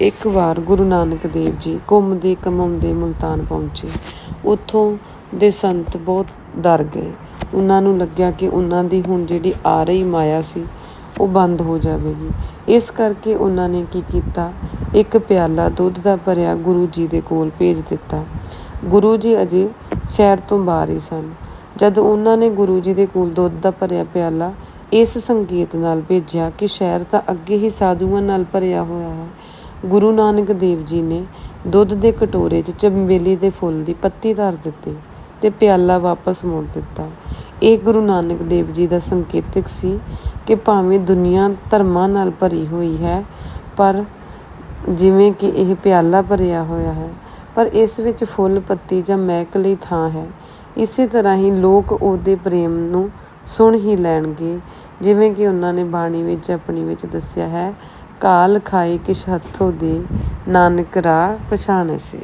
ਇੱਕ ਵਾਰ ਗੁਰੂ ਨਾਨਕ ਦੇਵ ਜੀ ਘੁੰਮਦੇ ਘਮਾਉਂਦੇ ਮੁਲਤਾਨ ਪਹੁੰਚੇ। ਉੱਥੋਂ ਦੇ ਸੰਤ ਬਹੁਤ ਡਰ ਗਏ। ਉਹਨਾਂ ਨੂੰ ਲੱਗਿਆ ਕਿ ਉਹਨਾਂ ਦੀ ਹੁਣ ਜਿਹੜੀ ਆ ਰਹੀ ਮਾਇਆ ਸੀ, ਉਹ ਬੰਦ ਹੋ ਜਾਵੇਗੀ। ਇਸ ਕਰਕੇ ਉਹਨਾਂ ਨੇ ਕੀ ਕੀਤਾ? ਇੱਕ ਪਿਆਲਾ ਦੁੱਧ ਦਾ ਭਰਿਆ ਗੁਰੂ ਜੀ ਦੇ ਕੋਲ ਭੇਜ ਦਿੱਤਾ। ਗੁਰੂ ਜੀ ਅਜੇ ਸ਼ਹਿਰ ਤੋਂ ਬਾਹਰ ਹੀ ਸਨ। ਜਦ ਉਹਨਾਂ ਨੇ ਗੁਰੂ ਜੀ ਦੇ ਕੋਲ ਦੁੱਧ ਦਾ ਭਰਿਆ ਪਿਆਲਾ, ਇਸ ਸੰਕੇਤ ਨਾਲ ਭੇਜਿਆ ਕਿ ਸ਼ਹਿਰ ਤਾਂ ਅੱਗੇ ਹੀ ਸਾਧੂਆਂ ਨਾਲ ਭਰਿਆ ਹੋਇਆ ਹੈ। ਗੁਰੂ ਨਾਨਕ ਦੇਵ ਜੀ ਨੇ ਦੁੱਧ ਦੇ ਕਟੋਰੇ 'ਚ ਚੰਬੇਲੀ ਦੇ ਫੁੱਲ ਦੀ ਪੱਤੀ ਧਰ ਦਿੱਤੀ ਤੇ ਪਿਆਲਾ ਵਾਪਸ ਮੋੜ ਦਿੱਤਾ। ਇਹ ਗੁਰੂ ਨਾਨਕ ਦੇਵ ਜੀ ਦਾ ਸੰਕੇਤਕ ਸੀ ਕਿ ਭਾਵੇਂ ਦੁਨੀਆ ਧਰਮਾਂ ਨਾਲ ਭਰੀ ਹੋਈ ਹੈ, ਪਰ ਜਿਵੇਂ ਕਿ ਇਹ ਪਿਆਲਾ ਭਰਿਆ ਹੋਇਆ ਹੈ, ਪਰ ਇਸ ਵਿੱਚ ਫੁੱਲ, ਪੱਤੀ ਜਾਂ ਮਹਿਕ ਲਈ ਥਾਂ ਹੈ। ਇਸੇ ਤਰ੍ਹਾਂ ਹੀ ਲੋਕ ਉਹਦੇ ਪ੍ਰੇਮ ਨੂੰ ਸੁਣ ਹੀ ਲੈਣਗੇ, ਜਿਵੇਂ ਕਿ ਉਹਨਾਂ ਨੇ ਬਾਣੀ ਵਿੱਚ, ਆਪਣੀ ਵਿੱਚ ਦੱਸਿਆ ਹੈ ਕਾਲ ਖਾਏ ਕਿਛ ਹੱਥੋਂ ਦੇ। ਨਾਨਕ ਰਾਹ ਪਛਾਣ ਸੇ।